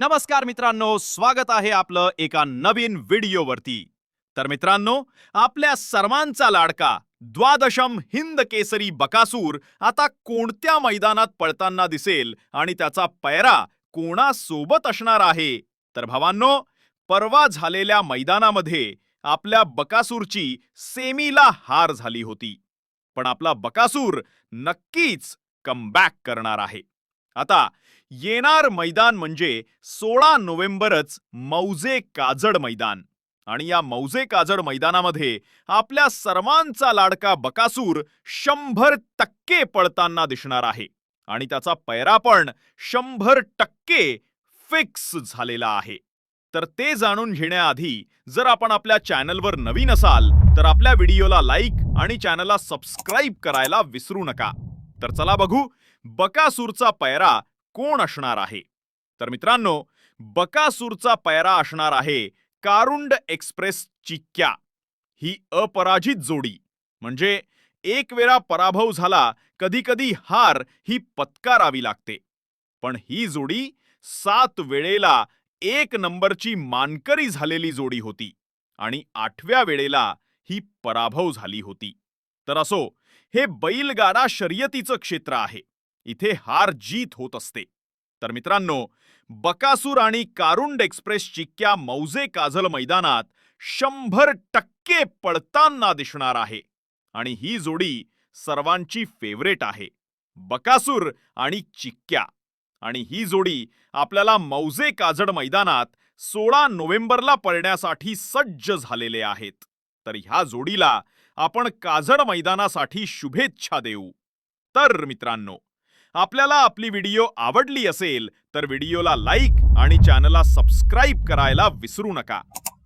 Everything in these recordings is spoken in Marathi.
नमस्कार मित्रांनो स्वागत आहे आपलं एका नवीन व्हिडिओवरती. तर मित्रांनो आपल्या सर्वांचा लाडका द्वादशम हिंद केसरी बकासूर आता कोणत्या मैदानात पळताना दिसेल आणि त्याचा पैरा कोणासोबत असणार आहे? तर भावांनो परवा झालेल्या मैदानामध्ये आपल्या बकासूरची सेमीला हार झाली होती. पण आपला बकासूर नक्कीच कमबॅक करणार आहे. आता येणार मैदान म्हणजे सोळा नोव्हेंबरच मौजे काजड मैदान. आणि या मौजे काजड मैदानामध्ये आपल्या सर्वांचा लाडका बकासूर शंभर टक्के पळताना दिसणार आहे. आणि त्याचा पैरा पण शंभर टक्के फिक्स झालेला आहे. तर ते जाणून घेण्याआधी जर आपण आपल्या चॅनलवर नवीन असाल तर आपल्या व्हिडिओला लाईक आणि चॅनलला सबस्क्राईब करायला विसरू नका. तर चला बघू बकासूरचा पैरा कोण असणार आहे. तर मित्रांनो बकासूरचा पैरा असणार आहे कारुंड एक्सप्रेस चिक्क्या. ही अपराजित जोडी. म्हणजे एक वेळा पराभव झाला कधी कधी हार ही पत्कारावी लागते. पण ही जोडी सात वेळेला एक नंबरची मानकरी झालेली जोडी होती आणि आठव्या वेळेला ही पराभव झाली होती. तर असो हे बैलगाडा शर्यतीचं क्षेत्र आहे. इथे हार जीत होत असते. तर मित्रांनो बकासूर आणि कारुंड एक्सप्रेस चिक्क्या मौजे काझल मैदानात शंभर टक्के पळताना दिसणार आहे. आणि ही जोडी सर्वांची फेवरेट आहे. बकासूर आणि चिक्क्या. आणि ही जोडी आपल्याला मौजे काजड मैदानात सोळा नोव्हेंबरला पळण्यासाठी सज्ज झालेले आहेत. तर ह्या जोडीला आपण काजड मैदानासाठी शुभेच्छा देऊ. तर मित्रांनो आपल्याला आपली व्हिडिओ आवडली असेल तर व्हिडिओला लाईक आणि चॅनलला सबस्क्राईब करायला विसरू नका.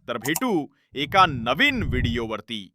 तर भेटू एका नवीन व्हिडिओवरती.